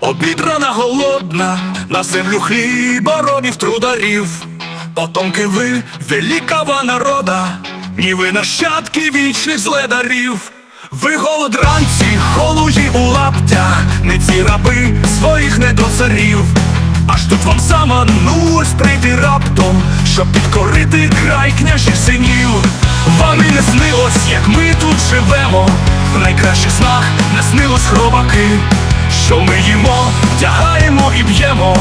обідрана голодна, на землю хліба робів трударів. Потомки ви великого народа, ні ви нащадки вічних зледарів. Ви голодранці, холуї у лаптях, не ці раби своїх недоцарів. Аж тут вам заманулось прийти раптом, щоб підкорити край княжих синів. Вам і не снилось, як ми тут живемо. В найкращих снах не снилось хробаки, що ми їмо, вдягаємо і б'ємо,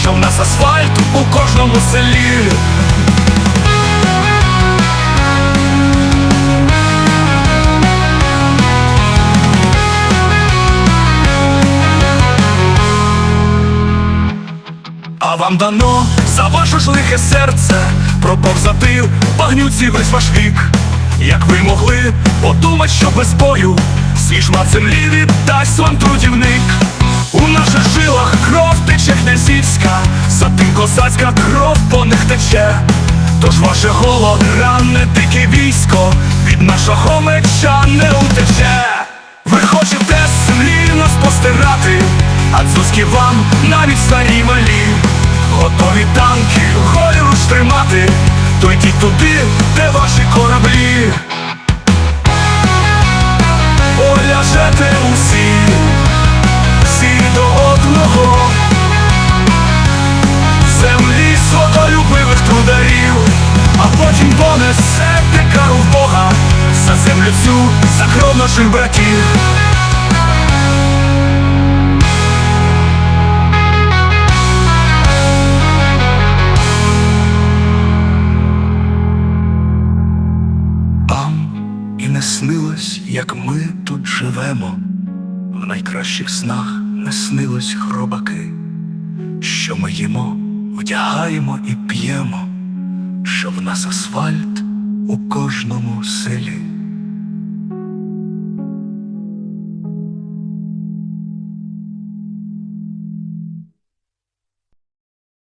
що в нас асфальт у кожному селі. А вам дано за ваше лихе серце проповзати в багнюці весь ваш вік. Як ви могли подумать, що без бою свій шмат віддасть вам трудівник. У наших жилах кров тече князівська, за тим козацька кров по них тече. Тож ваше голод ране дике військо від нашого меча не утече. Ви хочете з землі нас постирати, а дзузьки вам навіть старі малі. Готові танки, голіруч тримати, то йдіть туди, де ваші кораблі. Потім понесете кару Бога за землю цю, за кров наших братів. Вам і не снилось, як ми тут живемо. В найкращих снах не снилось хробаки, що ми їмо, вдягаємо і п'ємо, що в нас асфальт у кожному селі.